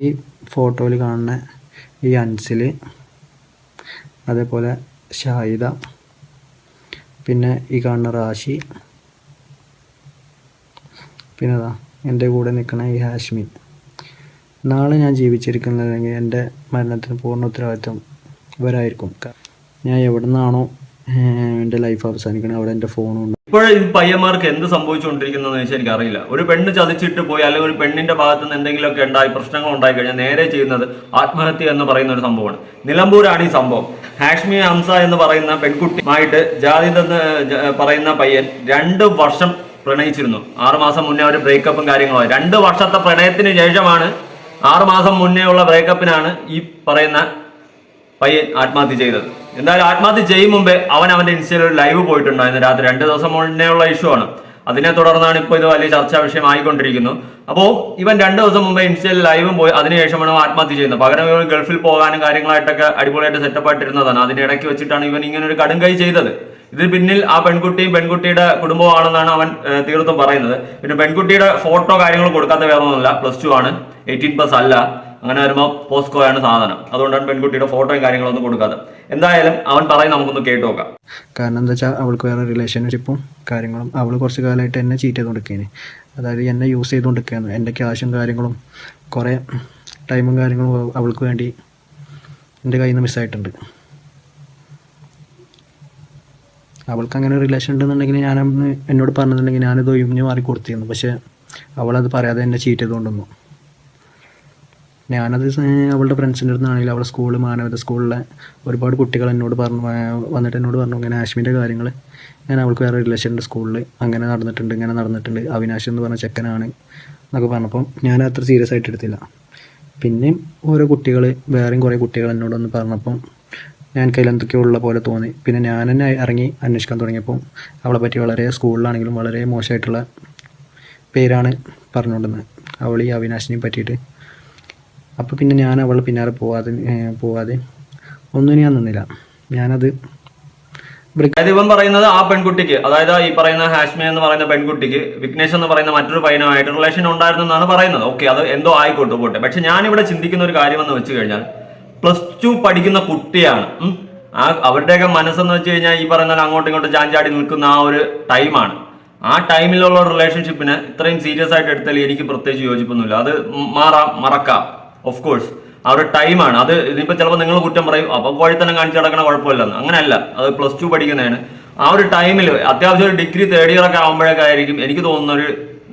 ഈ ഫോട്ടോയിൽ കാണുന്ന ഈ അൻസിൽ അതേപോലെ ഷാഹിദ പിന്നെ ഈ കാണുന്ന റാഷി പിന്നെ അതാ എന്റെ കൂടെ നിൽക്കുന്ന ഈ ഹാഷ്മി. നാളെ ഞാൻ ജീവിച്ചിരിക്കുന്നതെങ്കിൽ എന്റെ മരണത്തിന് പൂർണ ഉത്തരവാദിത്വം ഇവരായിരിക്കും. ഞാൻ എവിടെ നിന്നാണോ എന്റെ ലൈഫ് അവസാനിക്കണം. അവിടെ എന്റെ ഫോണുണ്ട് ഇപ്പോഴും ഈ പയ്യന്മാർക്ക് എന്ത് സംഭവിച്ചുകൊണ്ടിരിക്കുന്നതെന്ന് വെച്ചാൽ എനിക്ക് അറിയില്ല. ഒരു പെണ്ണ് ചതിച്ചിട്ട് പോയി അല്ലെങ്കിൽ ഒരു പെണ്ണിന്റെ ഭാഗത്ത് നിന്ന് എന്തെങ്കിലുമൊക്കെ ഉണ്ടായി പ്രശ്നങ്ങൾ ഉണ്ടായി കഴിഞ്ഞാൽ നേരെ ചെയ്യുന്നത് ആത്മഹത്യ എന്ന് പറയുന്ന ഒരു സംഭവമാണ്. നിലമ്പൂരാണ് ഈ സംഭവം. ഹാഷ്മി ഹംസ എന്ന് പറയുന്ന പെൺകുട്ടിയുമായിട്ട് ജാതി എന്ന് പറയുന്ന പയ്യൻ രണ്ട് വർഷം പ്രണയിച്ചിരുന്നു. ആറുമാസം മുന്നേ അവർ ബ്രേക്കപ്പും കാര്യങ്ങളുമായി. രണ്ട് വർഷത്തെ പ്രണയത്തിന് ശേഷമാണ് ആറുമാസം മുന്നേ ഉള്ള ബ്രേക്കപ്പിനാണ് ഈ പറയുന്ന പയ്യൻ ആത്മഹത്യ ചെയ്തത്. എന്തായാലും ആത്മഹത്യ ചെയ്യും മുമ്പേ അവൻ അവന്റെ ഇൻസ്റ്റയിൽ ഒരു ലൈവ് പോയിട്ടുണ്ടായിരുന്നു. രാത്രി രണ്ട് ദിവസം മുന്നേ ഉള്ള ഇഷ്യൂ ആണ്. അതിനെ തുടർന്നാണ് ഇപ്പോൾ ഇത് വലിയ ചർച്ചാ വിഷയമായിക്കൊണ്ടിരിക്കുന്നു. അപ്പോൾ ഇവൻ രണ്ട് ദിവസം മുമ്പേ ഇൻസ്റ്റയിൽ ലൈവും പോയി. അതിനുശേഷമാണ് ആത്മഹത്യ ചെയ്യുന്നത്. പകരം ഇവൻ ഗൾഫിൽ പോകാനും കാര്യങ്ങളായിട്ടൊക്കെ അടിപൊളിയായിട്ട് സെറ്റപ്പ് ആയിട്ടിരുന്നതാണ്. അതിനിടയ്ക്ക് വെച്ചിട്ടാണ് ഇവൻ ഇങ്ങനെ ഒരു കടും കൈ ചെയ്തത്. ഇതിന് പിന്നിൽ ആ പെൺകുട്ടിയും പെൺകുട്ടിയുടെ കുടുംബമാണെന്നാണ് അവൻ തീർത്തും പറയുന്നത്. പിന്നെ പെൺകുട്ടിയുടെ ഫോട്ടോ കാര്യങ്ങൾ കൊടുക്കാത്ത വേറെ പ്ലസ് ടു ആണ്. എയ്റ്റീൻ പ്ലസ് അല്ല. അങ്ങനെ വരുമ്പോൾ പോസ്കോ ആണ് സാധനം. അതുകൊണ്ടാണ് പെൺകുട്ടിയുടെ ഫോട്ടോയും കാര്യങ്ങളൊന്നും കൊടുക്കാതെ എന്തായാലും അവൻ പറയും നമുക്കൊന്ന് കേട്ട് നോക്കാം. കാരണം എന്താ വെച്ചാൽ അവൾക്ക് വേറെ റിലേഷൻഷിപ്പും കാര്യങ്ങളും അവൾ കുറച്ച് കാലമായിട്ട് എന്നെ ചീറ്റ് ചെയ്തുകൊണ്ടിരിക്കുകയാണ് അതായത് എന്നെ യൂസ് ചെയ്തുകൊണ്ടിരിക്കുകയാണ് എന്റെ ക്യാഷും കാര്യങ്ങളും കുറേ ടൈമും കാര്യങ്ങളും അവൾക്ക് വേണ്ടി എന്റെ കയ്യിൽ നിന്ന് മിസ്സായിട്ടുണ്ട് അവൾക്ക് അങ്ങനെ റിലേഷൻ ഉണ്ടെന്നുണ്ടെങ്കിൽ ഞാൻ എന്നോട് പറഞ്ഞിട്ടുണ്ടെങ്കിൽ ഞാനത് ഒഴിഞ്ഞ് മാറി കൊടുത്തിരുന്നു. പക്ഷേ അവളത് പറയാതെ എന്നെ ചീറ്റ് ചെയ്തുകൊണ്ടിരുന്നു ഞാനത് അവളുടെ ഫ്രണ്ട്സിന്റെ അടുത്താണെങ്കിലും അവളുടെ സ്കൂൾ മാനവത സ്കൂളിലെ ഒരുപാട് കുട്ടികൾ എന്നോട് പറഞ്ഞു വന്നിട്ട് എന്നോട് പറഞ്ഞു ഇങ്ങനെ ആശ്മിന്റെ കാര്യങ്ങൾ ഞാൻ അവൾക്ക് വേറെ റിലേഷൻ ഉണ്ട് സ്കൂളിൽ അങ്ങനെ നടന്നിട്ടുണ്ട് ഇങ്ങനെ നടന്നിട്ടുണ്ട്. അവിനാശ് എന്ന് പറഞ്ഞ ചെക്കനാണ് എന്നൊക്കെ പറഞ്ഞപ്പം ഞാൻ അത്ര സീരിയസ് ആയിട്ട് എടുത്തില്ല. പിന്നെയും ഓരോ കുട്ടികൾ വേറെയും കുറേ കുട്ടികൾ എന്നോടൊന്ന് പറഞ്ഞപ്പം ഞാൻ കയ്യിൽ എന്തൊക്കെയോ ഉള്ള പോലെ തോന്നി. പിന്നെ ഞാൻ തന്നെ ഇറങ്ങി അന്വേഷിക്കാൻ തുടങ്ങിയപ്പോൾ അവളെ പറ്റി വളരെ സ്കൂളിലാണെങ്കിലും വളരെ മോശമായിട്ടുള്ള പേരാണ് പറഞ്ഞുകൊണ്ടിരുന്നത്. അവൾ ഈ അവിനാശിനെ പറ്റിയിട്ട് അപ്പോൾ പിന്നെ ഞാൻ അവളെ പിന്നാലെ പോവാതെ പോവാതെ ഒന്നും ഞാൻ നിന്നില്ല. ഞാനത് ഇവൻ പറയുന്നത് ആ പെൺകുട്ടിക്ക് അതായത് ഈ പറയുന്ന ഹാഷ്മി എന്ന് പറയുന്ന പെൺകുട്ടിക്ക് വിഘ്നേഷ് എന്ന് പറയുന്ന മറ്റൊരു പയ്യനുമായിട്ട് റിലേഷൻ ഉണ്ടായിരുന്നു എന്നാണ് പറയുന്നത്. ഓക്കെ അത് എന്തോ ആയിക്കോട്ടെ പോട്ടെ. പക്ഷെ ഞാനിവിടെ ചിന്തിക്കുന്ന ഒരു കാര്യം എന്ന് വെച്ച് കഴിഞ്ഞാൽ പ്ലസ് ടു പഠിക്കുന്ന കുട്ടിയാണ് ആ അവരുടെയൊക്കെ മനസ്സെന്ന് വെച്ച് കഴിഞ്ഞാൽ ഈ പറയുന്ന അങ്ങോട്ടും ഇങ്ങോട്ടും ചാഞ്ചാടി നിൽക്കുന്ന ആ ഒരു ടൈമാണ്. ആ ടൈമിലുള്ള റിലേഷൻഷിപ്പിനെ ഇത്രയും സീരിയസ് ആയിട്ട് എടുത്താൽ എനിക്ക് പ്രത്യേകിച്ച് യോജിപ്പൊന്നുമില്ല. അത് മാറാം മറക്കാം. ഓഫ് കോഴ്സ് ആ ഒരു ടൈമാണ് അത് ഇതിപ്പോ ചിലപ്പോൾ നിങ്ങൾ കുറ്റം പറയും അപ്പൊ കോഴിത്തനം കാണിച്ച് നടക്കണ കുഴപ്പമില്ലെന്ന്. അങ്ങനെയല്ല. അത് പ്ലസ് ടു പഠിക്കുന്നതാണ്. ആ ഒരു ടൈമിൽ അത്യാവശ്യം ഒരു ഡിഗ്രി തേർഡ് ഇയർ ഒക്കെ ആകുമ്പോഴൊക്കെ ആയിരിക്കും എനിക്ക് തോന്നുന്ന ഒരു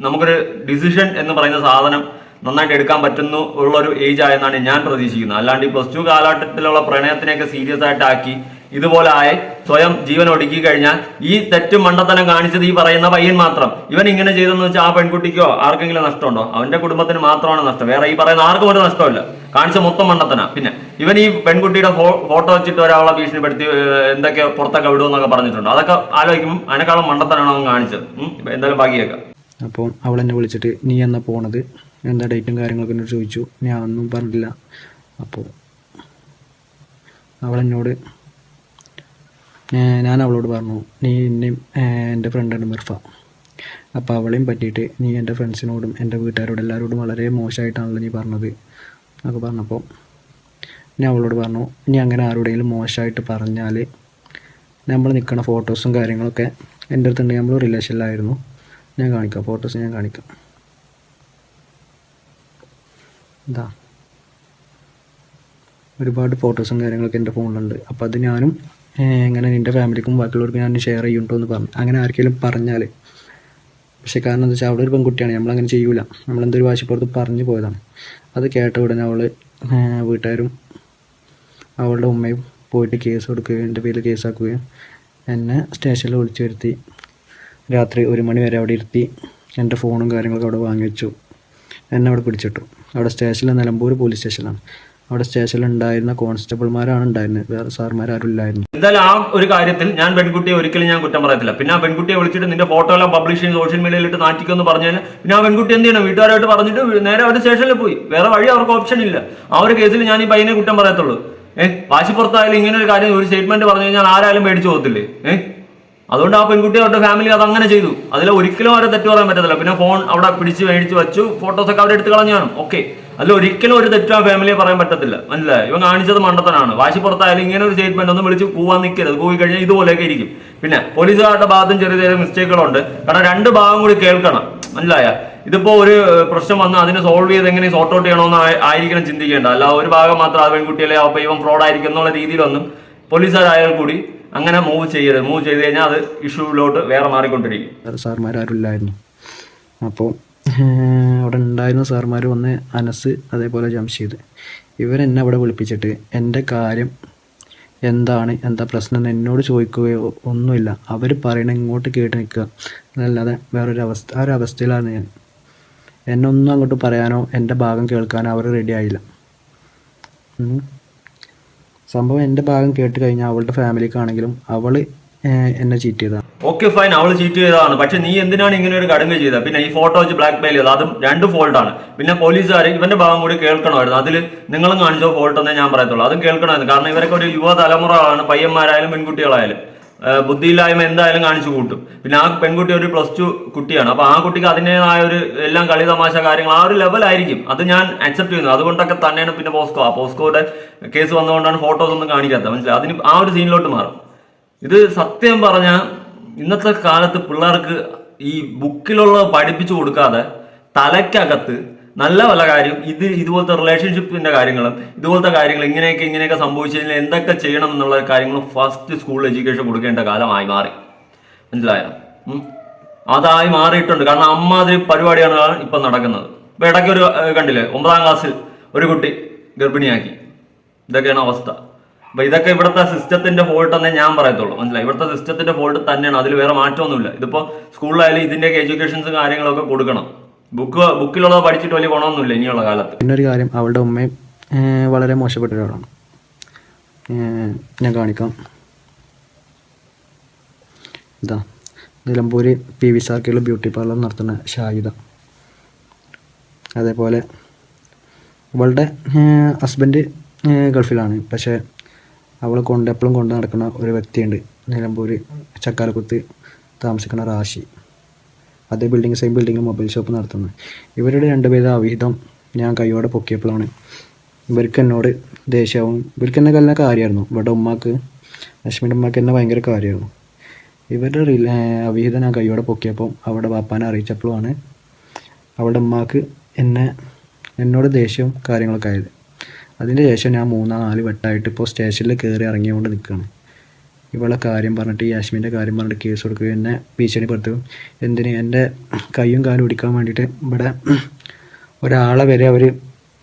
നമുക്കൊരു ഡിസിഷൻ എന്ന് പറയുന്ന സാധനം നന്നായിട്ട് എടുക്കാൻ പറ്റുന്നു ഉള്ള ഒരു ഏജ് ആയെന്നാണ് ഞാൻ പ്രതീക്ഷിക്കുന്നത്. അല്ലാണ്ട് ഈ പ്ലസ് ടു കാലഘട്ടത്തിലുള്ള പ്രണയത്തിനെയൊക്കെ സീരിയസ് ആയിട്ട് ആക്കി ഇതുപോലെ ആയി സ്വയം ജീവൻ ഒടുക്കി കഴിഞ്ഞാൽ ഈ തെറ്റും മണ്ടത്തനം കാണിച്ചത് ഈ പറയുന്ന പയ്യൻ മാത്രം. ഇവൻ ഇങ്ങനെ ചെയ്തെന്ന് വെച്ചാൽ ആ പെൺകുട്ടിക്കോ ആർക്കെങ്കിലും നഷ്ടമുണ്ടോ? അവന്റെ കുടുംബത്തിന് മാത്രമാണ് നഷ്ടം. വേറെ ഈ പറയുന്ന ആർക്കും ഒരു നഷ്ടമില്ല കാണിച്ച മൊത്തം മണ്ടത്തന. പിന്നെ ഇവൻ ഈ പെൺകുട്ടിയുടെ ഫോട്ടോ വെച്ചിട്ട് ഒരാളെ ഭീഷണിപ്പെടുത്തി എന്തൊക്കെ പുറത്തൊക്കെ വിടുമെന്നൊക്കെ പറഞ്ഞിട്ടുണ്ട്. അതൊക്കെ ആലോചിക്കുമ്പോൾ അതിനേക്കാളും മണ്ടത്തനാണ് അവൻ കാണിച്ചത്. എന്തായാലും ബാക്കിയേക്കാം അപ്പോൾ അവൾ എന്നെ വിളിച്ചിട്ട് നീ എന്നാ പോണത്? എന്താ ഡേറ്റും കാര്യങ്ങളൊക്കെ എന്നോട് ചോദിച്ചു. ഞാൻ ഒന്നും പറഞ്ഞില്ല അപ്പോൾ അവളെന്നോട് ഏഹ് ഞാൻ അവളോട് പറഞ്ഞു നീ എന്നെയും എന്റെ ഫ്രണ്ടാണ് മിർഫ. അപ്പോൾ അവളെയും പറ്റിയിട്ട് നീ എന്റെ ഫ്രണ്ട്സിനോടും എന്റെ വീട്ടുകാരോടും എല്ലാവരോടും വളരെ മോശമായിട്ടാണല്ലോ നീ പറഞ്ഞത്. എന്നൊക്കെ പറഞ്ഞപ്പോൾ ഞാൻ അവളോട് പറഞ്ഞു നീ അങ്ങനെ ആരോടെങ്കിലും മോശമായിട്ട് പറഞ്ഞാൽ നമ്മൾ നിൽക്കുന്ന ഫോട്ടോസും കാര്യങ്ങളൊക്കെ എന്റെ അടുത്തുണ്ട് നമ്മൾ റിലേഷനിലായിരുന്നു ഞാൻ കാണിക്കാം ഫോട്ടോസ് ഞാൻ കാണിക്കാം. ഇതാ. ഒരുപാട് ഫോട്ടോസും കാര്യങ്ങളൊക്കെ എന്റെ ഫോണിലുണ്ട്. അപ്പോൾ അത് ഞാനും ഇങ്ങനെ നിന്റെ ഫാമിലിക്കും ബാക്കിയുള്ളവർക്കും ഞാൻ ഷെയർ ചെയ്യുന്നുണ്ടോ എന്ന് പറഞ്ഞു. അങ്ങനെ ആർക്കെങ്കിലും പറഞ്ഞാൽ പക്ഷേ കാരണം എന്താ വെച്ചാൽ അവിടെ ഒരു പെൺകുട്ടിയാണ്. നമ്മളങ്ങനെ ചെയ്യൂല. നമ്മളെന്തൊരു വാശിപ്പുറത്ത് പറഞ്ഞു പോയതാണ്. അത് കേട്ട ഉടനെ അവൾ വീട്ടുകാരും അവളുടെ ഉമ്മയും പോയിട്ട് കേസ് കൊടുക്കുകയും എന്റെ പേരിൽ കേസാക്കുകയും എന്നെ സ്റ്റേഷനിൽ വിളിച്ചു വരുത്തി. രാത്രി ഒരു മണി വരെ അവിടെ ഇരുത്തി എന്റെ ഫോണും കാര്യങ്ങളൊക്കെ അവിടെ വാങ്ങി വെച്ചു എന്നെ അവിടെ പിടിച്ചിട്ടു. അവിടെ സ്റ്റേഷനിൽ നിലമ്പൂർ പോലീസ് സ്റ്റേഷനിലാണ് അവിടെ സ്റ്റേഷനിൽ ഉണ്ടായിരുന്ന കോൺസ്റ്റബിൾമാരാണ് ഉണ്ടായിരുന്നത്. വേറെ സാർമാരും ഇല്ലായിരുന്നു. എന്തായാലും ആ ഒരു കാര്യത്തിൽ ഞാൻ പെൺകുട്ടിയെ ഒരിക്കലും ഞാൻ കുറ്റം പറയത്തില്ല. പിന്നെ ആ പെൺകുട്ടിയെ വിളിച്ചിട്ട് നിന്റെ ഫോട്ടോ എല്ലാം പബ്ലിഷ് ചെയ്ത് സോഷ്യൽ മീഡിയയിൽ ഇട്ട് നാറ്റിക്കുമെന്ന് പറഞ്ഞാൽ പിന്നെ ആ പെൺകുട്ടി എന്ത് ചെയ്യണം? വീട്ടുകാരായിട്ട് പറഞ്ഞിട്ട് നേരെ അവർ സ്റ്റേഷനിൽ പോയി. വേറെ വഴി അവർക്ക് ഓപ്ഷൻ ഇല്ല. ആ ഒരു കേസിൽ ഞാൻ ഈ പയ്യനെ കുറ്റം പറയത്തുള്ളൂ. ഏഹ് വാശിപ്പുറത്തായാലും ഇങ്ങനെ ഒരു കാര്യം ഒരു സ്റ്റേറ്റ്മെന്റ് പറഞ്ഞു കഴിഞ്ഞാൽ ആരായാലും മേടിച്ചു പോകത്തില്ലേ? ഏഹ് അതുകൊണ്ട് ആ പെൺകുട്ടി അവരുടെ ഫാമിലി അത് അങ്ങനെ ചെയ്തു. അതിൽ ഒരിക്കലും അവരെ തെറ്റ് പറയാൻ പറ്റത്തില്ല. പിന്നെ ഫോൺ അവിടെ പിടിച്ച് മേടിച്ച് വെച്ചു. ഫോട്ടോസൊക്കെ അവരെടുത്ത് കളഞ്ഞു കാണും. ഓക്കെ അതിൽ ഒരിക്കലും ഒരു തെറ്റും ആ ഫാമിലിയെ പറയാൻ പറ്റത്തില്ല. മനസ്സിലായി? ഇവൻ കാണിച്ചത് മണ്ടത്തനാണ്. വാശി പുറത്തായാലും ഇങ്ങനെ ഒരു സ്റ്റേറ്റ്മെന്റ് ഒന്നും വിളിച്ച് പോവാൻ നിൽക്കരുത് പോയി കഴിഞ്ഞാൽ ഇതുപോലെയൊക്കെ ഇരിക്കും. പിന്നെ പോലീസുകാരുടെ ഭാഗത്തും ചെറിയ ചെറിയ മിസ്റ്റേക്കുകളുണ്ട് കാരണം രണ്ട് ഭാഗം കൂടി കേൾക്കണം. മനസ്സിലായ? ഇതിപ്പോ ഒരു പ്രശ്നം വന്ന് അതിനെ സോൾവ് ചെയ്ത് എങ്ങനെ സോർട്ട് ഔട്ട് ചെയ്യണമെന്ന് ആയി- ആയിരിക്കണം ചിന്തിക്കേണ്ട. അല്ല ഒരു ഭാഗം മാത്രം ആ പെൺകുട്ടികളെ അപ്പൊ ഇവൻ ഫ്രോഡ് ആയിരിക്കും എന്നുള്ള രീതിയിലൊന്നും പോലീസുകാരായാൽ കൂടി അങ്ങനെ മൂവ് ചെയ്യരുത്. മൂവ് ചെയ്ത് കഴിഞ്ഞാൽ അത് ഇഷ്യൂവിലോട്ട് വേറെ മാറിക്കൊണ്ടിരിക്കും. സാർമാരും ഇല്ലായിരുന്നു അപ്പോൾ അവിടെ ഉണ്ടായിരുന്ന സാർമാർ വന്ന് അനസ് അതേപോലെ ജംഷീദ് ഇവരെന്നെ അവിടെ വിളിപ്പിച്ചിട്ട് എന്റെ കാര്യം എന്താണ്? എന്താ പ്രശ്നം? എന്ന് എന്നോട് ചോദിക്കുകയോ ഒന്നുമില്ല. അവർ പറയണ ഇങ്ങോട്ട് കേട്ട് നിൽക്കുക. എന്നല്ലാതെ വേറൊരു അവസ്ഥ ആ ഒരു അവസ്ഥയിലാണ് ഞാൻ. എന്നൊന്നും അങ്ങോട്ട് പറയാനോ എന്റെ ഭാഗം കേൾക്കാനോ അവർ റെഡി ആയില്ല. സംഭവം എന്റെ ഭാഗം കേട്ട് കഴിഞ്ഞാൽ അവളുടെ ഫാമിലിക്കാണെങ്കിലും അവൾ എന്നെ ചീറ്റ് ചെയ്തതാണ് ഓക്കെ ഫൈൻ അവൾ ചീറ്റ് ചെയ്തതാണ്. പക്ഷെ നീ എന്തിനാണ് ഇങ്ങനെ ഒരു കടങ്ങ് ചെയ്തത്? പിന്നെ ഈ ഫോട്ടോ വെച്ച് ബ്ലാക്ക് മെയിൽ ചെയ്തത്. അതും രണ്ട് ഫോൾട്ട് ആണ്. പിന്നെ പോലീസുകാർ ഇവന്റെ ഭാഗം കൂടി കേൾക്കണമായിരുന്നു. അതിൽ നിങ്ങളും കാണിച്ചോ ഫോൾട്ട് എന്നേ ഞാൻ പറയത്തുള്ളൂ. അതും കേൾക്കണമായിരുന്നു. കാരണം ഇവരൊക്കെ ഒരു യുവതലമുറകളാണ് പയ്യന്മാരായാലും പെൺകുട്ടികളായാലും. ബുദ്ധിയില്ലായ്മ എന്തായാലും കാണിച്ചു കൂട്ടും. പിന്നെ ആ പെൺകുട്ടി ഒരു പ്ലസ് ടു കുട്ടിയാണ്. അപ്പൊ ആ കുട്ടിക്ക് അതിന്റെതായ ഒരു എല്ലാം കളി തമാശ കാര്യങ്ങൾ ആ ഒരു ലെവലായിരിക്കും അത് ഞാൻ അക്സെപ്റ്റ് ചെയ്യുന്നു അതുകൊണ്ടൊക്കെ തന്നെയാണ് പിന്നെ പോസ്കോ. ആ പോസ്കോയുടെ കേസ് വന്നുകൊണ്ടാണ് ഫോട്ടോസ് ഒന്നും കാണിക്കാത്തത്. മനസ്സിലായി? അതിന് ആ ഒരു സീനിലോട്ട് മാറും. ഇത് സത്യം പറഞ്ഞ ഇന്നത്തെ കാലത്ത് പിള്ളേർക്ക് ഈ ബുക്കിലുള്ള പഠിപ്പിച്ചു കൊടുക്കാതെ തലയ്ക്കകത്ത് നല്ല പല കാര്യം ഇത് ഇതുപോലത്തെ റിലേഷൻഷിപ്പിന്റെ കാര്യങ്ങളും ഇതുപോലത്തെ കാര്യങ്ങൾ ഇങ്ങനെയൊക്കെ ഇങ്ങനെയൊക്കെ സംഭവിച്ചതിൽ എന്തൊക്കെ ചെയ്യണം എന്നുള്ള കാര്യങ്ങളും ഫസ്റ്റ് സ്കൂൾ എഡ്യൂക്കേഷൻ കൊടുക്കേണ്ട കാലമായി മാറി. മനസ്സിലായോ. അതായി മാറിയിട്ടുണ്ട്. കാരണം അമ്മാതിരി പരിപാടിയാണ് ഇപ്പം നടക്കുന്നത്. ഇപ്പൊ ഇടയ്ക്ക് ഒരു കണ്ടില്ലേ? ഒമ്പതാം ക്ലാസ്സിൽ ഒരു കുട്ടി ഗർഭിണിയാക്കി. ഇതൊക്കെയാണ് അവസ്ഥ. അപ്പൊ ഇതൊക്കെ ഇവിടുത്തെ സിസ്റ്റത്തിന്റെ ഫോൾട്ട് തന്നെ ഞാൻ പറയത്തുള്ളൂ. മനസ്സിലായി? ഇവിടുത്തെ സിസ്റ്റത്തിന്റെ ഫോൾട്ട് തന്നെയാണ്. അതിൽ വേറെ മാറ്റമൊന്നുമില്ല. ഇതിപ്പോ സ്കൂളിലായാലും ഇതിന്റെയൊക്കെ എഡ്യൂക്കേഷൻസും കാര്യങ്ങളൊക്കെ കൊടുക്കണം. ബുക്ക് ബുക്കിലുള്ളത് പഠിച്ചിട്ട് വലിയ ഗുണമൊന്നുമില്ല ഇനിയുള്ള കാലത്ത്. പിന്നെ ഒരു കാര്യം അവളുടെ ഉമ്മയും വളരെ മോശപ്പെട്ട ഒരാളാണ്. ഞാൻ കാണിക്കാം. ഇതാ Nilambur P V circle beauty parlour നടത്തുന്ന ഷാഹിദ അതേപോലെ ഇവളുടെ ഹസ്ബൻഡ് ഗൾഫിലാണ്. പക്ഷേ അവളെ കൊണ്ട് എപ്പോഴും കൊണ്ട് നടക്കുന്ന ഒരു വ്യക്തിയുണ്ട്. നിലമ്പൂർ ചക്കാലക്കുത്ത് താമസിക്കുന്ന റാഷി. അതേ ബിൽഡിംഗ് സെയിം ബിൽഡിങ്ങിൽ മൊബൈൽ ഷോപ്പ് നടത്തുന്നത് ഇവരുടെ രണ്ടുപേരുടെ അവിഹിതം ഞാൻ കൈയോടെ പൊക്കിയപ്പോഴാണ്. ഇവർക്ക് എന്നോട് ദേഷ്യവും ഇവർക്ക് എന്നെ നല്ല കാര്യമായിരുന്നു. ഇവിടെ ഉമ്മാക്ക് ലക്ഷ്മിയുടെ ഉമ്മാക്ക് എന്നെ ഭയങ്കര കാര്യമായിരുന്നു. ഇവരുടെ റില അവിഹിതം ഞാൻ കൈയോടെ പൊക്കിയപ്പോൾ അവരുടെ വാപ്പാനെ അറിയിച്ചപ്പോഴാണ് അവളുടെ ഉമ്മാക്ക് എന്നെ എന്നോട് ദേഷ്യവും കാര്യങ്ങളൊക്കെ ആയത്. അതിന്റെ ശേഷം ഞാൻ മൂന്നാം നാല് വെട്ടായിട്ട് ഇപ്പോൾ സ്റ്റേഷനിൽ കയറി ഇറങ്ങിയുകൊണ്ട് നിൽക്കുകയാണ് ഇവളെ കാര്യം പറഞ്ഞിട്ട് ഈ യാസ്മിന്റെ കാര്യം പറഞ്ഞിട്ട് കേസ് കൊടുക്കുകയും എന്നെ ഭീഷണിപ്പെടുത്തും എന്തിന് എന്റെ കൈയും കാലും ഒടിക്കാൻ വേണ്ടിയിട്ട് ഇവിടെ ഒരാളെ വരെ അവർ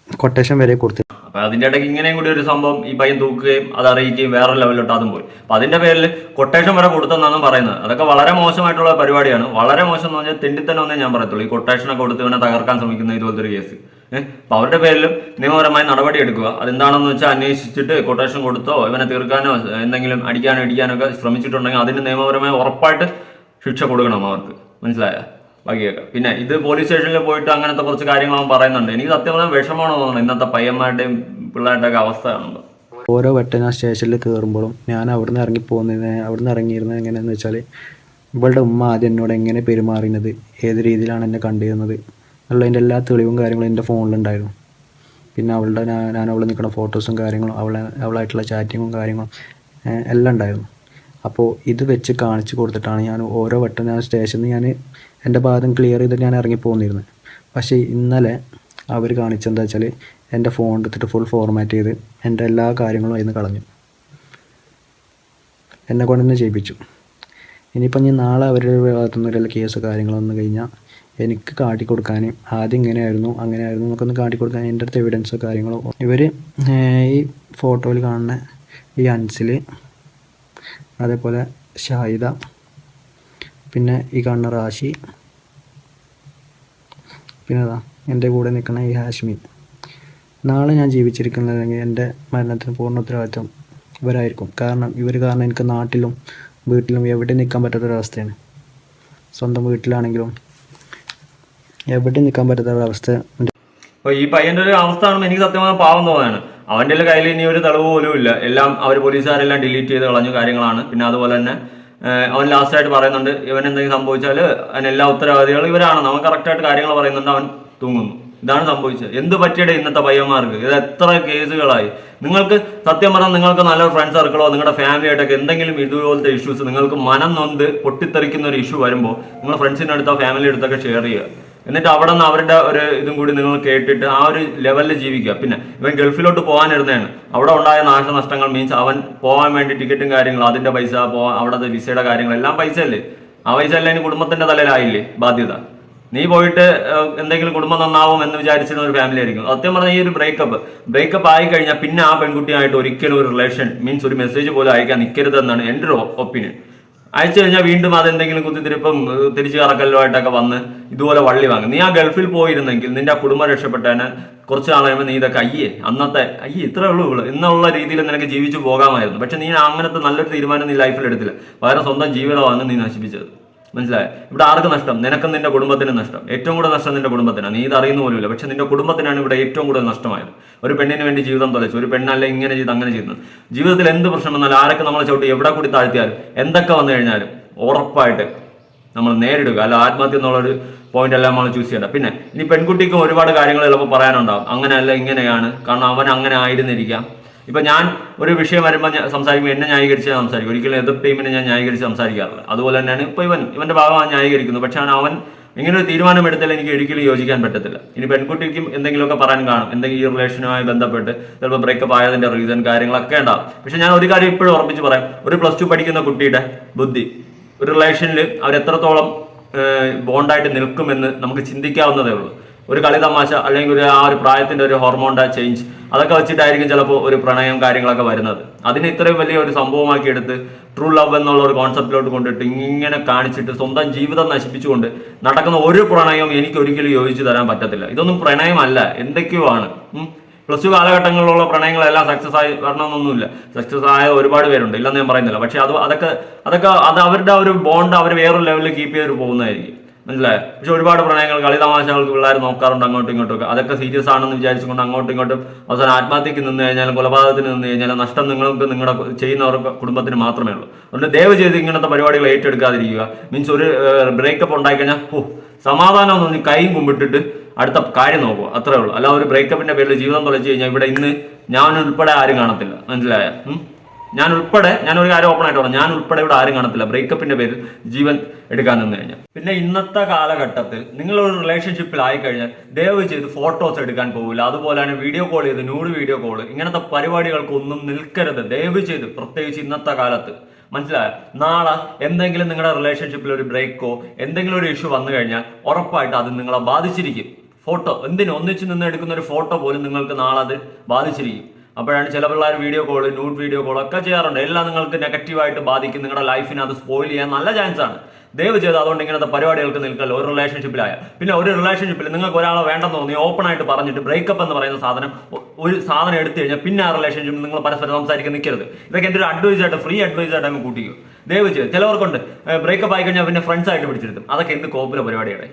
കൊട്ടേഷൻ വരെ കൊടുത്തു. അപ്പൊ അതിന്റെ ഇടയ്ക്ക് ഇങ്ങനെയും കൂടി ഒരു സംഭവം ഈ പയ്യൻ തൂക്കുകയും അത് അറിയിക്കുകയും വേറെ ലെവലിലോട്ട് അതും പോയി. അപ്പൊ അതിന്റെ പേരിൽ കൊട്ടേഷൻ വരെ കൊടുത്തെന്നാണ് പറയുന്നത്. അതൊക്കെ വളരെ മോശമായിട്ടുള്ള പരിപാടിയാണ്. വളരെ മോശം എന്ന് പറഞ്ഞാൽ തെണ്ടിത്തന്നെ ഒന്നേ ഞാൻ പറയത്തുള്ളൂ. ഈ കൊട്ടേഷനൊക്കെ കൊടുത്ത് ഇവനെ തകർക്കാൻ ശ്രമിക്കുന്ന ഇതുപോലത്തെ ഒരു കേസ്. ഏഹ് അപ്പൊ അവരുടെ പേരിലും നിയമപരമായി നടപടി എടുക്കുക. അതെന്താണെന്ന് വെച്ചാൽ അന്വേഷിച്ചിട്ട് കൊട്ടേഷൻ കൊടുത്തോ ഇവനെ തീർക്കാനോ എന്തെങ്കിലും അടിക്കാനോ ഇടിക്കാനോ ഒക്കെ ശ്രമിച്ചിട്ടുണ്ടെങ്കിൽ അതിന് നിയമപരമായ ഉറപ്പായിട്ട് ശിക്ഷ കൊടുക്കണം അവർക്ക്. മനസ്സിലായ? ബാക്കിയൊക്കെ. പിന്നെ ഇത് പോലീസ് സ്റ്റേഷനിൽ പോയിട്ട് അങ്ങനത്തെ കുറച്ച് കാര്യങ്ങൾ പറയുന്നുണ്ട്. എനിക്ക് സത്യം പറഞ്ഞാൽ വിഷമമാണോ തോന്നുന്നത് ഇന്നത്തെ പയ്യന്മാരുടെയും പിള്ളേരുടെ ഒക്കെ അവസ്ഥ കാണുമ്പോൾ ഓരോ വട്ടം ഞാൻ സ്റ്റേഷനിൽ കയറുമ്പോഴും ഞാൻ അവിടുന്ന് ഇറങ്ങി പോകുന്നത് അവിടുന്ന് ഇറങ്ങിയിരുന്നത് എങ്ങനെയാണെന്ന് വെച്ചാൽ ഇവളുടെ ഉമ്മ ആദ്യം എന്നോട് എങ്ങനെ പെരുമാറിയത്? ഏത് രീതിയിലാണ് എന്നെ കണ്ടിരുന്നത് ഉള്ളതിന്റെ എല്ലാ തെളിവും കാര്യങ്ങളും എന്റെ ഫോണിലുണ്ടായിരുന്നു. പിന്നെ അവളുടെ ഞാൻ അവൾ നിൽക്കുന്ന ഫോട്ടോസും കാര്യങ്ങളും അവളെ അവളായിട്ടുള്ള ചാറ്റിങ്ങും കാര്യങ്ങളും എല്ലാം ഉണ്ടായിരുന്നു. അപ്പോൾ ഇത് വെച്ച് കാണിച്ചു കൊടുത്തിട്ടാണ് ഞാൻ ഓരോ വട്ടം ഞാൻ സ്റ്റേഷനിൽ ഞാൻ എന്റെ ഭാഗം ക്ലിയർ ചെയ്തിട്ട് ഞാൻ ഇറങ്ങി പോകുന്നിരുന്നത് പക്ഷേ ഇന്നലെ അവർ കാണിച്ചെന്താ വെച്ചാൽ എന്റെ ഫോൺ എടുത്തിട്ട് ഫുൾ ഫോർമാറ്റ് ചെയ്ത് എന്റെ എല്ലാ കാര്യങ്ങളും അതിന്ന് കളഞ്ഞു. എന്നെ കൊണ്ടുതന്നെ ചെയ്യിപ്പിച്ചു. ഇനിയിപ്പം ഞാൻ നാളെ അവരുടെ ഭാഗത്തുനിന്ന് കേസ് കാര്യങ്ങളൊന്നു കഴിഞ്ഞാൽ എനിക്ക് കാട്ടിക്കൊടുക്കാൻ ആദ്യം ഇങ്ങനെയായിരുന്നു അങ്ങനെയായിരുന്നു എന്നൊക്കെ ഒന്ന് കാട്ടിക്കൊടുക്കാൻ എന്റെ അടുത്ത് എവിഡൻസോ കാര്യങ്ങളോ ഇവർ ഈ ഫോട്ടോയിൽ കാണുന്ന ഈ അൻസിൽ അതേപോലെ ഷാഹിദ പിന്നെ ഈ കാണുന്ന റാഷി പിന്നെ അതാ എന്റെ കൂടെ നിൽക്കുന്ന ഈ ഹാഷ്മി. നാളെ ഞാൻ ജീവിച്ചിരിക്കുന്നതെങ്കിൽ എന്റെ മരണത്തിന് പൂർണ ഉത്തരവാദിത്വം ഇവരായിരിക്കും. കാരണം ഇവർ കാരണം എനിക്ക് നാട്ടിലും വീട്ടിലും എവിടെ നിൽക്കാൻ പറ്റാത്തൊരവസ്ഥയാണ്. സ്വന്തം വീട്ടിലാണെങ്കിലും എവിടെ നിൽക്കാൻ പറ്റാത്ത അവസ്ഥ. അപ്പൊ ഈ പയ്യന്റെ ഒരു അവസ്ഥ ആണെന്ന് എനിക്ക് സത്യമായ പാവം തോന്നാണ് അവന്റെ കയ്യിൽ ഇനി ഒരു തെളിവ് പോലും ഇല്ല. എല്ലാം അവർ പോലീസുകാരെല്ലാം ഡിലീറ്റ് ചെയ്ത് കളഞ്ഞു കാര്യങ്ങളാണ്. പിന്നെ അതുപോലെ തന്നെ അവൻ ലാസ്റ്റ് ആയിട്ട് പറയുന്നുണ്ട് ഇവൻ എന്തെങ്കിലും സംഭവിച്ചാൽ അതിന് എല്ലാ ഉത്തരവാദികളും ഇവരാണ്. അവൻ കറക്റ്റ് ആയിട്ട് കാര്യങ്ങൾ പറയുന്നുണ്ട് അവൻ തൂങ്ങുന്നു. ഇതാണ് സംഭവിച്ചത്. എന്ത് പറ്റിയുടെ ഇന്നത്തെ പയ്യന്മാർക്ക്? ഇത് എത്ര കേസുകളായി? നിങ്ങൾക്ക് സത്യം പറഞ്ഞാൽ നിങ്ങൾക്ക് നല്ലൊരു ഫ്രണ്ട് സർക്കിളോ നിങ്ങളുടെ ഫാമിലി ആയിട്ടൊക്കെ എന്തെങ്കിലും ഇതുപോലത്തെ ഇഷ്യൂസ് നിങ്ങൾക്ക് മനം നൊന്ത് പൊട്ടിത്തെറിക്കുന്ന ഒരു ഇഷ്യൂ വരുമ്പോൾ നിങ്ങൾ ഫ്രണ്ട്സിന്റെ അടുത്തോ ഫാമിലി അടുത്തൊക്കെ ഷെയർ ചെയ്യുക. എന്നിട്ട് അവിടെ നിന്ന് അവരുടെ ഒരു ഇതും കൂടി നിങ്ങൾ കേട്ടിട്ട് ആ ഒരു ലെവലിൽ ജീവിക്കുക. പിന്നെ ഇവൻ ഗൾഫിലോട്ട് പോകാനിരുന്നതാണ്. അവിടെ ഉണ്ടായ നാശനഷ്ടങ്ങൾ മീൻസ് അവൻ പോകാൻ വേണ്ടി ടിക്കറ്റും കാര്യങ്ങളും അതിന്റെ പൈസ പോവാൻ അവിടുത്തെ വിസയുടെ കാര്യങ്ങൾ എല്ലാം പൈസ അല്ലേ? ആ പൈസ എല്ലാം കുടുംബത്തിന്റെ തലയിലായില്ലേ? ബാധ്യത. നീ പോയിട്ട് എന്തെങ്കിലും കുടുംബം നന്നാവും എന്ന് വിചാരിച്ചിരുന്ന ഒരു ഫാമിലി ആയിരിക്കും. സത്യം പറഞ്ഞാൽ ഈ ഒരു ബ്രേക്കപ്പ് ബ്രേക്കപ്പ് ആയി കഴിഞ്ഞാൽ പിന്നെ ആ പെൺകുട്ടിയായിട്ട് ഒരിക്കലും ഒരു റിലേഷൻ മീൻസ് ഒരു മെസ്സേജ് പോലും അയക്കാൻ നിൽക്കരുതെന്നാണ് എന്റെ ഒരു ഒപ്പീനിയൻ അയച്ചു കഴിഞ്ഞാൽ വീണ്ടും അതെന്തെങ്കിലും കുത്തിത്തിരിപ്പം തിരിച്ചു കറക്കലുമായിട്ടൊക്കെ വന്ന് ഇതുപോലെ വള്ളി വാങ്ങും. നീ ആ ഗൾഫിൽ പോയിരുന്നെങ്കിൽ നിന്റെ ആ കുടുംബം രക്ഷപ്പെട്ടതിന് കുറച്ച് നാൾ കഴിയുമ്പോൾ നീ ഇതൊക്കെ അയ്യേ അന്നത്തെ അയ്യേ ഇത്രേ ഉള്ളൂ ഇവൾ. എന്നുള്ള രീതിയിൽ നിനക്ക് ജീവിച്ചു പോകാമായിരുന്നു. പക്ഷെ നീ അങ്ങനത്തെ നല്ലൊരു തീരുമാനം നീ ലൈഫിൽ എടുത്തില്ല. വളരെ സ്വന്തം ജീവിതമാണ് നീ നശിപ്പിച്ചത്. മനസ്സിലായോ? ഇവിടെ ആർക്ക് നഷ്ടം? നിനക്കും നിന്റെ കുടുംബത്തിന് നഷ്ടം. ഏറ്റവും കൂടുതൽ നഷ്ടം നിന്റെ കുടുംബത്തിനാണ് നീ ഇത് അറിയുന്ന പോലുമില്ല. പക്ഷെ നിന്റെ കുടുംബത്തിനാണ് ഇവിടെ ഏറ്റവും കൂടുതൽ നഷ്ടമായത്. ഒരു പെണ്ണിന് വേണ്ടി ജീവിതം തുലച്ചു ഒരു പെണ്ണല്ല ഇങ്ങനെ ചെയ്ത് അങ്ങനെ ചെയ്യുന്നത്? ജീവിതത്തിൽ എന്ത് പ്രശ്നം വന്നാലും ആരൊക്കെ നമ്മളെ ചവിട്ടി എവിടെ കൂടി താഴ്ത്തിയാലും എന്തൊക്കെ വന്നു കഴിഞ്ഞാലും ഉറപ്പായിട്ട് നമ്മൾ നേരിടുക. അല്ല ആത്മഹത്യ എന്നുള്ളൊരു പോയിന്റ് എല്ലാം നമ്മൾ ചൂസ് ചെയ്യേണ്ട പിന്നെ ഇനി പെൺകുട്ടിക്കും ഒരുപാട് കാര്യങ്ങൾ ചിലപ്പോൾ പറയാനുണ്ടാവും. അങ്ങനെയല്ല ഇങ്ങനെയാണ്. കാരണം അവൻ അങ്ങനെ ആയിരുന്നിരിക്കാം. ഇപ്പൊ ഞാൻ ഒരു വിഷയം വരുമ്പോൾ സംസാരിക്കും എന്നെ ന്യായീകരിച്ച് സംസാരിക്കും. ഒരിക്കലും എതിർ ടീമിനെ ഞാൻ ന്യായീകരിച്ച് സംസാരിക്കാറില്ല. അതുപോലെ തന്നെയാണ് ഇപ്പൊ ഇവൻ ഇവന്റെ ഭാഗമാണ് ന്യായീകരിക്കുന്നത് പക്ഷേ അവൻ ഇങ്ങനെ ഒരു തീരുമാനം എടുത്താൽ എനിക്ക് ഒരിക്കലും യോജിക്കാൻ പറ്റത്തില്ല. ഇനി പെൺകുട്ടിക്കും എന്തെങ്കിലുമൊക്കെ പറയാൻ കാണും. എന്തെങ്കിലും ഈ റിലേഷനുമായി ബന്ധപ്പെട്ട് ചിലപ്പോൾ ബ്രേക്കപ്പ് ആയതിന്റെ റീസൺ കാര്യങ്ങളൊക്കെ ഉണ്ടാവും. പക്ഷെ ഞാൻ ഒരു കാര്യം ഇപ്പോഴും ഉറപ്പിച്ച് പറയാം. ഒരു പ്ലസ് ടു പഠിക്കുന്ന കുട്ടിയുടെ ബുദ്ധി ഒരു റിലേഷനിൽ അവർ എത്രത്തോളം ബോണ്ടായിട്ട് നിൽക്കുമെന്ന് നമുക്ക് ചിന്തിക്കാവുന്നതേ ഉള്ളൂ. ഒരു കളി തമാശ അല്ലെങ്കിൽ ഒരു ആ ഒരു പ്രായത്തിന്റെ ഒരു ഹോർമോണിന്റെ ചേഞ്ച് അതൊക്കെ വെച്ചിട്ടായിരിക്കും ചിലപ്പോൾ ഒരു പ്രണയം കാര്യങ്ങളൊക്കെ വരുന്നത്. അതിനെ ഇത്രയും വലിയ ഒരു സംഭവമാക്കി എടുത്ത് ട്രൂ ലവ് എന്നുള്ള ഒരു കോൺസെപ്റ്റിലോട്ട് കൊണ്ടിട്ട് ഇങ്ങനെ കാണിച്ചിട്ട് സ്വന്തം ജീവിതം നശിപ്പിച്ചുകൊണ്ട് നടക്കുന്ന ഒരു പ്രണയം എനിക്ക് ഒരിക്കലും യോജിച്ചു തരാൻ പറ്റത്തില്ല. ഇതൊന്നും പ്രണയമല്ല. എന്തൊക്കെയോ ആണ്. പ്ലസ് ടു കാലഘട്ടങ്ങളിലുള്ള പ്രണയങ്ങളെല്ലാം സക്സസ് ആയി വരണമെന്നൊന്നുമില്ല. സക്സസ് ആയ ഒരുപാട് പേരുണ്ട്. ഇല്ലെന്ന് ഞാൻ പറയുന്നില്ല. പക്ഷെ അത് അതൊക്കെ അതൊക്കെ അത് അവരുടെ ഒരു ബോണ്ട് അവർ വേറൊരു ലെവലിൽ കീപ്പ് ചെയ്ത് പോകുന്നതായിരിക്കും. മനസ്സിലായോ? പക്ഷെ ഒരുപാട് പ്രണയങ്ങൾ കളി തമാശകൾക്ക് പിള്ളേർ നോക്കാറുണ്ട് അങ്ങോട്ടും ഇങ്ങോട്ടും ഒക്കെ. അതൊക്കെ സീരിയസ് ആണെന്ന് വിചാരിച്ചുകൊണ്ട് അങ്ങോട്ടും ഇങ്ങോട്ടും അവസാനം ആത്മഹത്യക്ക് നിന്ന് കഴിഞ്ഞാലും കൊലപാതകത്തിന് നിന്ന് കഴിഞ്ഞാലും നഷ്ടം നിങ്ങൾക്ക് നിങ്ങളുടെ ചെയ്യുന്നവർക്ക് കുടുംബത്തിന് മാത്രമേ ഉള്ളൂ. അതുകൊണ്ട് ദയവ് ചെയ്ത് ഇങ്ങനത്തെ പരിപാടികൾ ഏറ്റെടുക്കാതിരിക്കുക. മീൻസ് ഒരു ബ്രേക്കപ്പ് ഉണ്ടായി കഴിഞ്ഞാൽ ഓ സമാധാനം ഒന്ന് കൈയും കുമ്പിട്ടിട്ട് അടുത്ത കാര്യം നോക്കുക. അത്രേ ഉള്ളൂ. അല്ല ഒരു ബ്രേക്കപ്പിന്റെ പേരിൽ ജീവിതം തുളച്ചു കഴിഞ്ഞാൽ ഇവിടെ ഇന്ന് ഞാൻ ഉൾപ്പെടെ ആരും കാണത്തില്ല. മനസ്സിലായ? ഞാൻ ഉൾപ്പെടെ ഞാൻ ഒരു കാര്യം ഓപ്പൺ ആയിട്ട് പറഞ്ഞു ഞാൻ ഉൾപ്പെടെ ഇവിടെ ആരും കാണത്തില്ല. ബ്രേക്കപ്പിന്റെ പേരിൽ ജീവൻ എടുക്കാൻ നിന്ന് കഴിഞ്ഞാൽ പിന്നെ ഇന്നത്തെ കാലഘട്ടത്തിൽ നിങ്ങൾ ഒരു റിലേഷൻഷിപ്പിൽ ആയി കഴിഞ്ഞാൽ ദയവ് ചെയ്ത് ഫോട്ടോസ് എടുക്കാൻ പോകില്ല അതുപോലെ തന്നെ വീഡിയോ കോൾ ചെയ്ത് നൂറ് വീഡിയോ കോൾ ഇങ്ങനത്തെ പരിപാടികൾക്കൊന്നും നിൽക്കരുത്. ദയവ് ചെയ്ത് പ്രത്യേകിച്ച് ഇന്നത്തെ കാലത്ത്. മനസ്സിലായ? നാളെ എന്തെങ്കിലും നിങ്ങളുടെ റിലേഷൻഷിപ്പിൽ ഒരു ബ്രേക്കോ എന്തെങ്കിലും ഒരു ഇഷ്യൂ വന്നു കഴിഞ്ഞാൽ ഉറപ്പായിട്ട് അത് നിങ്ങളെ ബാധിച്ചിരിക്കും. ഫോട്ടോ എന്തിനു? ഒന്നിച്ച് നിന്ന് എടുക്കുന്ന ഒരു ഫോട്ടോ പോലും നിങ്ങൾക്ക് നാളെ അത് ബാധിച്ചിരിക്കും. അപ്പോഴാണ് ചില പിള്ളേർ video call nude video call ഒക്കെ ചെയ്യാറുണ്ട്. എല്ലാം നിങ്ങൾക്ക് നെഗറ്റീവായിട്ട് ബാധിക്കും. നിങ്ങളുടെ ലൈഫിനെ അത് സ്പോയിൽ ചെയ്യാൻ നല്ല ചാൻസ് ആണ്. ദയവ് ചെയ്ത് അതുകൊണ്ട് ഇങ്ങനത്തെ പരിപാടികൾക്ക് നിൽക്കല്ലോ. ഒരു റിലേഷൻഷിപ്പിലായ പിന്നെ ഒരു റിലേഷൻഷിപ്പിൽ നിങ്ങൾക്ക് ഒരാളെ വേണ്ടെന്ന് തോന്നി ഓപ്പൺ ആയിട്ട് പറഞ്ഞിട്ട് ബ്രേക്കപ്പ് എന്ന് പറയുന്ന സാധനം ഒരു സാധനം എടുത്തു കഴിഞ്ഞാൽ പിന്നെ ആ റിലേഷൻഷിപ്പ് നിങ്ങൾ പരസ്പരം സംസാരിക്കാൻ നിൽക്കരുത്. ഇതൊക്കെ എന്റെ ഒരു അഡ്വൈസ് ആയിട്ട് ഫ്രീ അഡ്വൈസ് ആയിട്ട് അങ്ങ് കൂട്ടിക്കും. ദയവ് ചെയ്ത് ചിലവർക്കുണ്ട്. ബ്രേക്കപ്പ് ആയി കഴിഞ്ഞാൽ പിന്നെ ഫ്രണ്ട്സ് ആയിട്ട് പിടിച്ചെടുത്തും അതൊക്കെ എന്ത് കോപ്പിലെ പരിപാടിയാണ്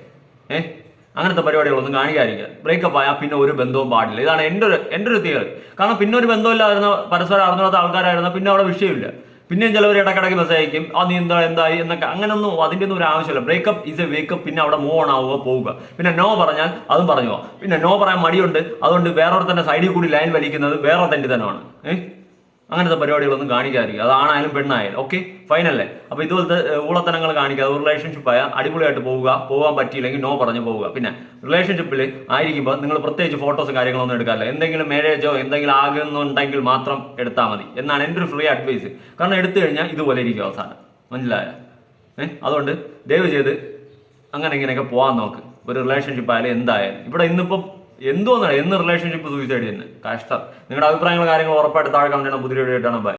ഏഹ് അങ്ങനത്തെ പരിപാടികളൊന്നും കാണിക്കാതിരിക്കുക. ബ്രേക്കപ്പ് ആയാൽ പിന്നെ ഒരു ബന്ധവും പാടില്ല. ഇതാണ് എന്റെ ഒരു എന്റെ ഒരു തിയറി കാരണം പിന്നെ ഒരു ബന്ധമില്ലായിരുന്ന പരസ്പരം അറിഞ്ഞാത്ത ആൾക്കാരായിരുന്ന പിന്നെ അവിടെ വിഷയമില്ല. പിന്നെയും ചിലവർ ഇടക്കിടക്ക് മെസ്സേജ് അയക്കും. ആ നീ എന്താ എന്തായി? എന്നൊക്കെ. അങ്ങനൊന്നും അതിന്റെ ഒന്നും ഒരു ആവശ്യമില്ല. ബ്രേക്കപ്പ് ഇസ് എ വേക്കപ്പ് പിന്നെ അവിടെ മൂവ് ഓൺ ആവുക പോവുക. പിന്നെ നോ പറഞ്ഞാൽ അതും പറഞ്ഞു പിന്നെ നോ പറയാൻ മടിയുണ്ട്. അതുകൊണ്ട് വേറൊരുത്തന്റെ സൈഡിൽ കൂടി ലൈൻ വലിക്കുന്നത് വേറെ തന്നെ തന്നെയാണ് ഏഹ് അങ്ങനത്തെ പരിപാടികളൊന്നും കാണിക്കാതിരിക്കുക. അത് ആണായാലും പെണ്ണായാലും. ഓക്കെ ഫൈനല്ലേ അല്ലേ? അപ്പൊ ഇതുപോലത്തെ ഊളത്തനങ്ങൾ കാണിക്കാതെ റിലേഷൻഷിപ്പ് ആയാൽ അടിപൊളിയായിട്ട് പോവുക. പോകാൻ പറ്റിയില്ലെങ്കിൽ നോ പറഞ്ഞു പോവുക. പിന്നെ റിലേഷൻഷിപ്പിൽ ആയിരിക്കുമ്പോൾ നിങ്ങൾ പ്രത്യേകിച്ച് ഫോട്ടോസും കാര്യങ്ങളൊന്നും എടുക്കാറില്ല. എന്തെങ്കിലും മാരേജോ എന്തെങ്കിലും ആകുന്നുണ്ടെങ്കിൽ മാത്രം എടുത്താൽ മതി. എന്നാണ് എന്റെ ഒരു ഫ്രീ അഡ്വൈസ് കാരണം എടുത്തു കഴിഞ്ഞാൽ ഇതുപോലെ ഇരിക്കും അവസാനം. മനസ്സിലായ? ഏഹ് അതുകൊണ്ട് ദയവ് ചെയ്ത് അങ്ങനെ ഇങ്ങനെയൊക്കെ പോകാൻ നോക്ക്. ഒരു റിലേഷൻഷിപ്പ് ആയാലും എന്തായാലും. ഇവിടെ ഇന്നിപ്പം എന്തോന്നാണ് എന്ന് റിലേഷൻഷിപ്പ് സൂയിസൈഡ് തന്നെ കഷ്ടം. നിങ്ങളുടെ അഭിപ്രായങ്ങൾ കാര്യങ്ങൾ ഉറപ്പായിട്ട് താഴെ കമന്റ് ചെയ്യണം. പുതിയ വീഡിയോ ആയിട്ടാണ്. ബൈ